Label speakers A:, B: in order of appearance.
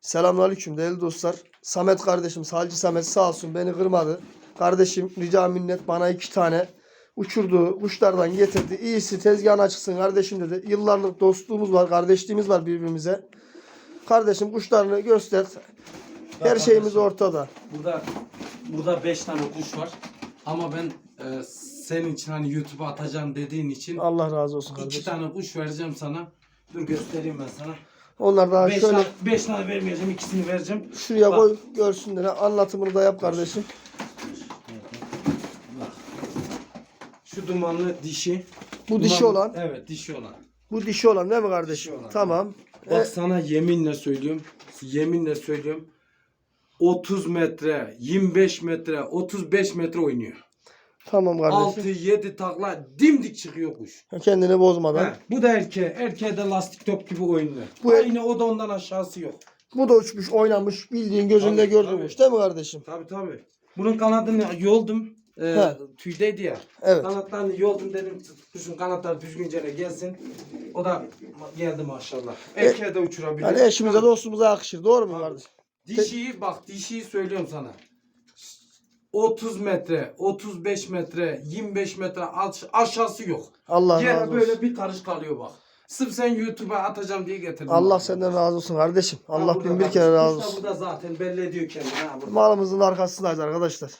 A: Selamünaleyküm değerli dostlar. Samet kardeşim, Salcı Samet sağ olsun beni kırmadı. Kardeşim rica minnet bana iki tane uçurdu, kuşlardan getirdi. İyisi tezgahına çıksın kardeşim dedi. Yıllarlık dostluğumuz var, kardeşliğimiz var birbirimize. Kardeşim kuşlarını göster. Her
B: Bak
A: şeyimiz
B: kardeşim,
A: ortada.
B: Burada burada 5 tane kuş var. Ama ben e, senin için hani YouTube'a atacağım dediğin için
A: Allah razı olsun
B: iki
A: kardeşim.
B: tane kuş vereceğim sana. Dur göstereyim ben sana.
A: Onlar daha
B: 5
A: şöyle
B: tane, beş tane vermeyeceğim, ikisini vereceğim.
A: şuraya
B: Bak.
A: koy görsünler. Anlatımını da yap kardeşim.
B: Bak. Şu dumanlı dişi.
A: Bu dişi
B: Dumanlı-
A: olan,
B: Evet, dişi olan.
A: bu dişi olan değil mi kardeşim?
B: Dişi olan.
A: Tamam.
B: Bak
A: E,
B: sana yeminle söylüyorum. Yeminle söylüyorum. 30 metre, 25 metre, 35 metre oynuyor.
A: Tamam kardeşim.
B: 6-7 takla dimdik çıkıyor kuş.
A: Kendini bozmadan.
B: He, bu da erkeğe. Erkeğe de lastik top gibi oynuyor.
A: Bu-
B: Bu Aynı o da ondan aşağısı yok.
A: Bu da uçmuş, oynamış, bildiğin gözünde
B: Tabii,
A: değil mi kardeşim?
B: Tabi tabi. Bunun kanadını yoldum. E,
A: He.
B: tüydeydi ya.
A: Evet.
B: Kanatlarını yoldum dedim kuşun kanatları düzgünce gelsin. O da geldi maşallah. Erkeğe de uçurabilir.
A: Yani eşimize dostumuza yakışır. Doğru mu
B: Tabii.
A: kardeşim?
B: Dişiyi bak dişiyi söylüyorum sana. 30 metre, 35 metre, 25 metre aş- aşağısı yok.
A: Allah razı
B: Yere
A: olsun.
B: böyle bir karış kalıyor bak. Sırf sen YouTube'a atacağım diye getirdim.
A: Allah
B: bak.
A: senden razı olsun kardeşim.
B: Ha,
A: Allah
B: burada
A: bin bir
B: bak,
A: kere razı olsun.
B: burada zaten belli ediyor kendini. Ha, burada.
A: Malımızın arkasındayız arkadaşlar.